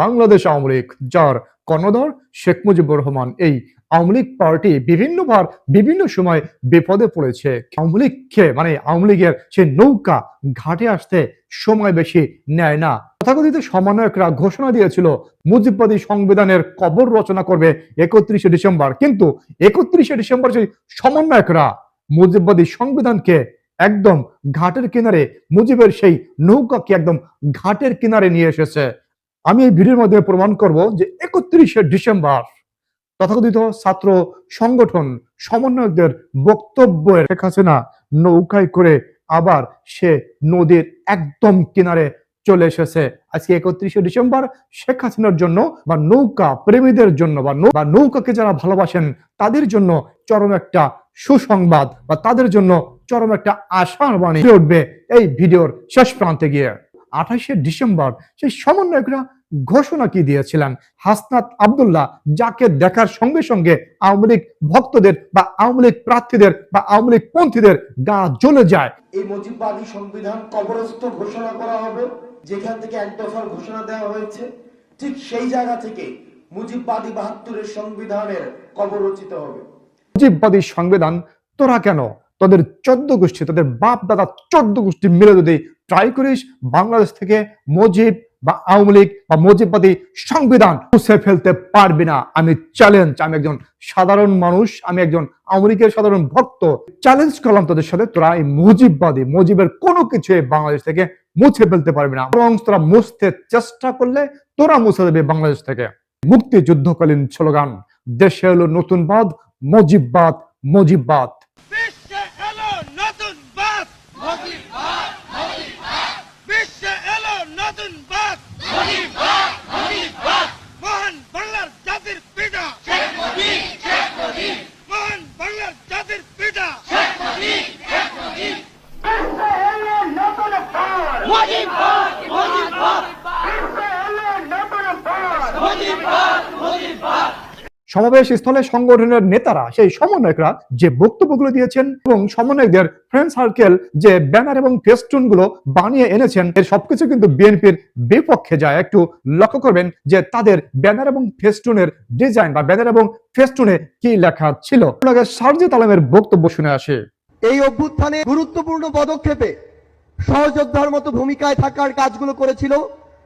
বাংলাদেশ আওয়ামী লীগ, যার কর্ণধর শেখ মুজিবুর রহমান। এই আওয়ামী লীগ পার্টি বিভিন্নবার বিভিন্ন সময় বিপদে পড়েছে। আওয়ামী লীগকে মানে আওয়ামী লীগের সেই নৌকা, ঘাটে আসতে সময় বেশি নেয় না। তথাকথিত সমন্বয়করা ঘোষণা দিয়েছিল, মুজিববাদী সংবিধানের কবর রচনা করবে একত্রিশে ডিসেম্বর। কিন্তু একত্রিশে ডিসেম্বর সেই সমন্বয়করা, মুজিববাদী সংবিধানকে একদম ঘাটের কিনারে, মুজিবের সেই নৌকাকে একদম ঘাটের কিনারে নিয়ে এসেছে। আমি এই ভিডিওর মাধ্যমে প্রমাণ করব যে একত্রিশে ডিসেম্বর তথাকথিত ছাত্র সংগঠন সমন্বয়কদের বক্তব্যের শেখ হাসিনা নৌকায় করে আবার সে নদীর একদম কিনারে চলে এসেছে। আজকে একত্রিশে ডিসেম্বর শেখ হাসিনার জন্য বা নৌকা প্রেমীদের জন্য বা বা নৌকাকে যারা ভালোবাসেন তাদের জন্য চরম একটা সুসংবাদ বা তাদের জন্য চরম একটা আশার বাণী উঠবে এই ভিডিওর শেষ প্রান্তে গিয়ে। আঠাশে ডিসেম্বর সেই সমন্বয়করা ঘোষণা কি দিয়েছিলেন? হাসনাত আব্দুল্লাহ যাকে দেখার সঙ্গে সঙ্গে আওয়ামী লীগ ভক্তদের বা আওয়ামী লীগ প্রার্থীদের বা আওয়ামী লীগ পন্থীদের গা জ্বলে যায়। এই মুজিববাদী সংবিধান কবরস্থ ঘোষণা করা হবে যেখান থেকে এক দফার ঘোষণা দেওয়া হয়েছে ঠিক সেই জায়গা থেকে মুজিববাদী বাহাত্তরের সংবিধানের কবর রচিত হবে। মুজিববাদী সংবিধান তোরা কেন? তাদের চোদ্দ গোষ্ঠী তাদের বাপ দাদা চোদ্দ গোষ্ঠী মিলে যদি ট্রাই করিস, বাংলাদেশ থেকে মুজিব বা আওয়ামী লীগ বা মুজিববাদী সংবিধান মুছে ফেলতে পারবি না। আমি চ্যালেঞ্জ আমি একজন সাধারণ মানুষ, আমি একজন আওয়ামী লীগের সাধারণ ভক্ত। চ্যালেঞ্জ করলাম তোদের সাথে, তোরা এই মুজিববাদী মুজিবের কোনো কিছু বাংলাদেশ থেকে মুছে ফেলতে পারবি না। বরং তোরা মুছতে চেষ্টা করলে তোরা মুছে দেবে বাংলাদেশ থেকে। মুক্তিযুদ্ধকালীন স্লোগান, দেশে এলো নতুন বাদ মুজিববাদ মুজিববাদ সমাবেশ স্থলে সংগঠনের নেতারা, সেই সমন্বয়করা যে বক্তব্যগুলো দিয়েছেন এবং সমন্বয়কদের ফ্রেন্ড সার্কেল যে ব্যানার এবং ফেস্টুনগুলো বানিয়ে এনেছেন, এর সবকিছু কিন্তু বিএনপির বিপক্ষে যায়। একটু লক্ষ্য করবেন যে তাদের ব্যানার এবং ফেস্টুনের ডিজাইন বা ব্যানার এবং ফেস্টুনে কি লেখা ছিল। আপনাকে সার্জিত আলমের বক্তব্য শুনে আসে। এই অভ্যুত্থানে গুরুত্বপূর্ণ পদক্ষেপে সহযোদ্ধার মতো ভূমিকায় থাকার কাজগুলো করেছিল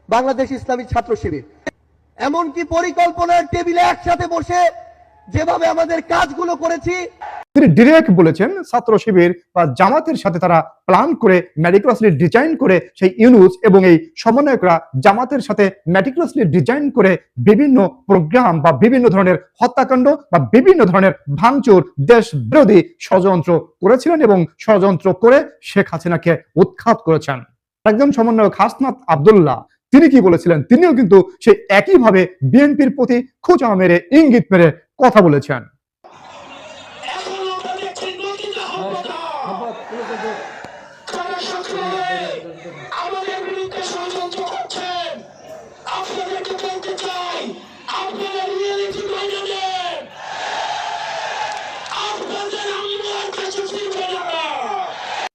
বাংলাদেশ ইসলামী ছাত্র শিবির। এমনকি পরিকল্পনার টেবিলে একসাথে বসে যেভাবে আমাদের কাজগুলো করেছি। তিনি ডিরেক্ট বলেছেন, ছাত্র শিবির বা জামাতের সাথে তারা প্ল্যান করে ম্যাটিকুলাসলি ডিজাইন করে সেই ইউনুস এবং এই সমন্বয়করা জামাতের সাথে ম্যাটিকুলাসলি ডিজাইন করে বিভিন্ন প্রোগ্রাম বা বিভিন্ন ধরনের হত্যাকাণ্ড বা বিভিন্ন ধরনের ভাঙচুর দেশ বিরোধী ষড়যন্ত্র করেছিলেন এবং ষড়যন্ত্র করে শেখ হাসিনাকে উৎখাত করেছেন। একজন সমন্বয়ক হাসনাত আব্দুল্লাহ তিনি কি বলেছিলেন? তিনিও কিন্তু সেই একইভাবে বিএনপির প্রতি খোঁচা মেরে, ইঙ্গিত মেরে কথা বলেছেন।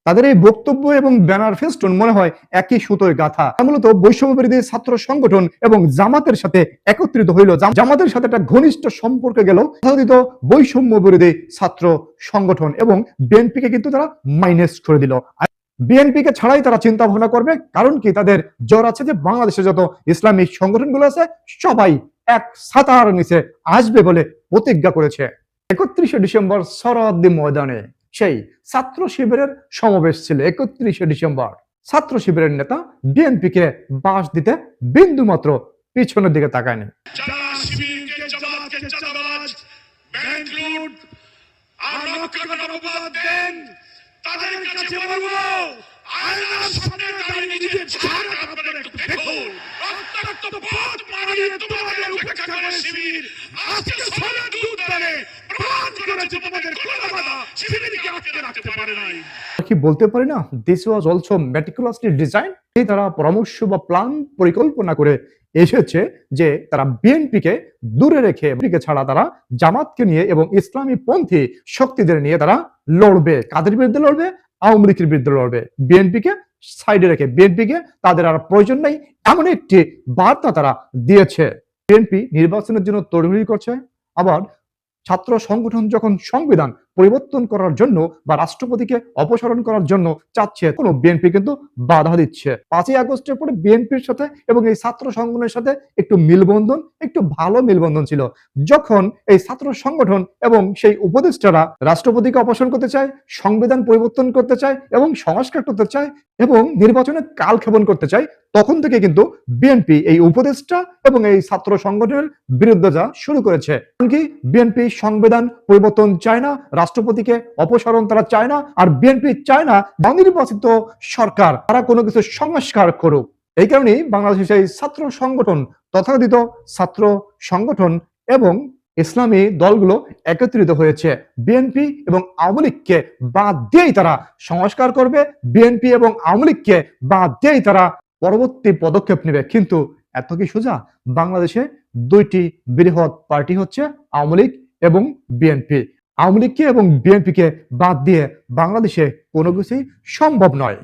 তাদের এই বক্তব্য এবং ব্যানার ফেস্টুন মনে হয় একই সুতোয় গাথা। মূলত বৈষম্য বিরোধী ছাত্র সংগঠন এবং জামাতের সাথে একত্রিত হইল। জামাতের সাথে একটা ঘনিষ্ঠ সম্পর্কে গেল। তথাকথিত বৈষম্য বিরোধী ছাত্র সংগঠন এবং বিএনপিকে কিন্তু তারা মাইনাস করে দিল। বিএনপিকে ছাড়াই তারা চিন্তা ভাবনা করবে, কারণ কি তাদের জ্বর আছে যে বাংলাদেশে যত ইসলামিক সংগঠনগুলো আছে, সবাই এক ছাতার নিচে আসবে বলে প্রতিজ্ঞা করেছে। একত্রিশে ডিসেম্বর সরাদ্দি ময়দানে। সেই ছাত্র শিবিরের সমাবেশ ছিল একত্রিশে ডিসেম্বর। ছাত্র শিবিরের নেতা বিএনপিকে বাস দিতে বিন্দু মাত্র পিছনের দিকে তাকায়নি। শিবিরকে কি বলতে পারি না? This was also meticulously design এই তারা পরামর্শ বা প্ল্যান পরিকল্পনা করে এসেছে যে তারা বিএনপিকে দূরে রেখে বিএনপিকে ছাড়া তারা জামাতকে নিয়ে এবং ইসলামী পন্থী শক্তিদের নিয়ে তারা লড়বে। কাদের বিরুদ্ধে লড়বে? আওয়ামী লীগের বিরুদ্ধে লড়বে। বিএনপিকে সাইডে রেখে বিএনপিকে তাদের আর প্রয়োজন নেই। এমন একটি বার্তা তারা দিয়েছে। বিএনপি নির্বাচনের জন্য তড়িঘড়ি করছে। আবার ছাত্র সংগঠন যখন সংবিধান পরিবর্তন করার জন্য বা রাষ্ট্রপতিকে অপসারণ করার জন্য চাচ্ছে কোনো বিএনপি কিন্তু বাধা দিচ্ছে। পাঁচই আগস্টের পরে বিএনপির সাথে এবং এই ছাত্র সংগঠনের সাথে একটু মিলবন্ধন, একটু ভালো মিলবন্ধন ছিল। যখন এই ছাত্র সংগঠন এবং সেই উপদেষ্টারা রাষ্ট্রপতিকে অপসারণ করতে চায়, সংবিধান পরিবর্তন করতে চায় এবং সংস্কার করতে চায় এবং নির্বাচনে কাল কালক্ষেপণ করতে চায়, তখন থেকে কিন্তু বিএনপি এই উপদেষ্টা এবং এই ছাত্র সংগঠনের বিরুদ্ধে যা শুরু করেছে। এমনকি বিএনপি সংবিধান পরিবর্তন চায় না রাষ্ট্রপতিকে অপসারণ তারা চায় না আর বিএনপি চায় না নির্বাচিত সরকার, তারা কোনো কিছু সংস্কার করুক। এই কারণেই বাংলাদেশের সেই ছাত্র সংগঠন, তথাকথিত ছাত্র সংগঠন এবং ইসলামী দলগুলো একত্রিত হয়েছে। বিএনপি এবং আওয়ামী লীগকে বাদ দিয়েই তারা সংস্কার করবে বিএনপি এবং আওয়ামী লীগকে বাদ দিয়েই তারা পরবর্তী পদক্ষেপ নেবে। কিন্তু এত কি সোজা? বাংলাদেশে দুইটি বৃহৎ পার্টি হচ্ছে আওয়ামী লীগ এবং বিএনপি আওয়ামী লীগকে এবং বিএনপিকে বাদ দিয়ে বাংলাদেশে কোনো কিছুই সম্ভব নয়।